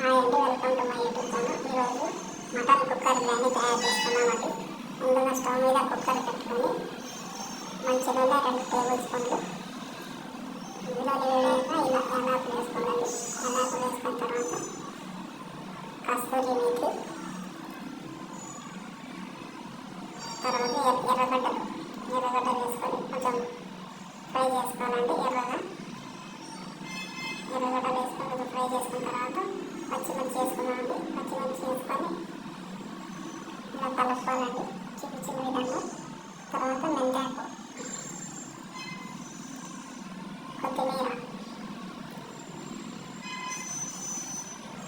Hi అండి welcome to my YouTube channel ఈరోజు mutton cooker biryani తయారు చేసుకున్నామండి ముందుగా స్టవ్ మీద కుక్కర్ పెట్టుకొని మంచి రెండు టేబుల్ స్పూన్లు. ఇందులో ఇలా వేసుకున్న తర్వాత కస్తూరి మేతి తర్వాత ఎర్రగడ్డలు ఎర్రగడ్డలు వేసుకొని కొంచెం ఫ్రై చేసుకోవాలండి ఎర్రగా. ఎర్రగడ్డలు వేసుకొని కొంచెం ఫ్రై చేసుకున్న తర్వాత పచ్చిమిర్చి వేసుకున్నామండి పచ్చిమిర్చి చేసుకొని ఇలా కలుపుకోవాలండి చూపించిన విధంగా. తర్వాత మెంతాకు. కొత్తిమీర.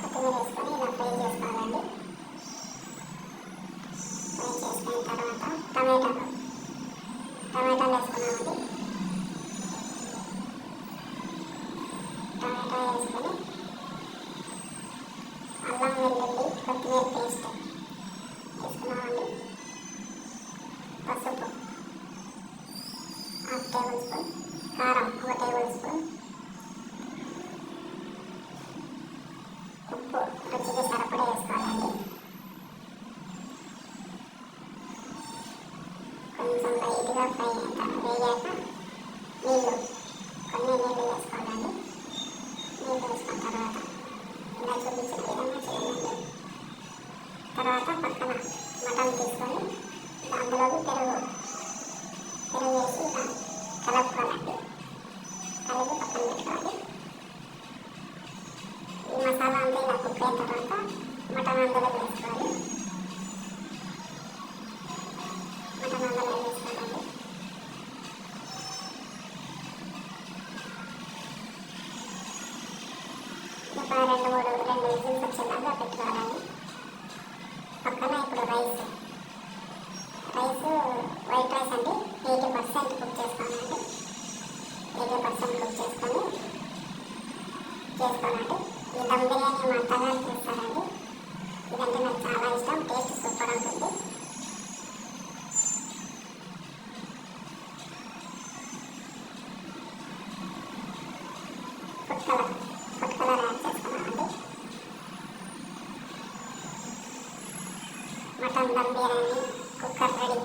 కొత్తిమీర వేసుకొని ఇలా ఫ్రై చేసుకోవాలండి. ఫ్రై చేసుకున్న తర్వాత టమాటాలు. టమాటాలు వేసుకున్నామండి. టమాటా వేసుకొని అల్లం కొత్తిమీర పేస్ట్ వేసుకున్నామండి పసుపు హాఫ్ టేబుల్ స్పూన్ కారం ఒక టేబుల్ స్పూన్ ఉప్పు రుచికి సరిపడా వేసుకోవాలండి కొంచెం లైట్గా ఫ్రై వేయాక తర్వాత పక్కన మటన్ తీసుకొని అందులోకి పెరుగు పెరుగు వేసి కలుపుకోవాలండి కలిపి పక్కన పెట్టుకోవాలి. ఈ మసాలా అంతా ఇలా కుక్ అయిన తర్వాత మటన్ అందులో వేసుకోవాలి. మటన్ అందులో వేసుకోవాలండి ఒక రెండు మూడు రెండు విజిల్స్ వచ్చేలాగా పెట్టుకోవాలండి రైస్. రైస్ వైట్ రైస్ అండి. ఎయిటీ పర్సెంట్ కుక్ చేసుకోనండి ఎయిటీ పర్సెంట్ కుక్ చేసుకొని చేసుకోనండి ఈ దమ్ బిర్యానీ మా అత్తగారు చేస్తారండి. ఇదంటే నాకు చాలా ఇష్టం. Mutton dum biryani cooker ready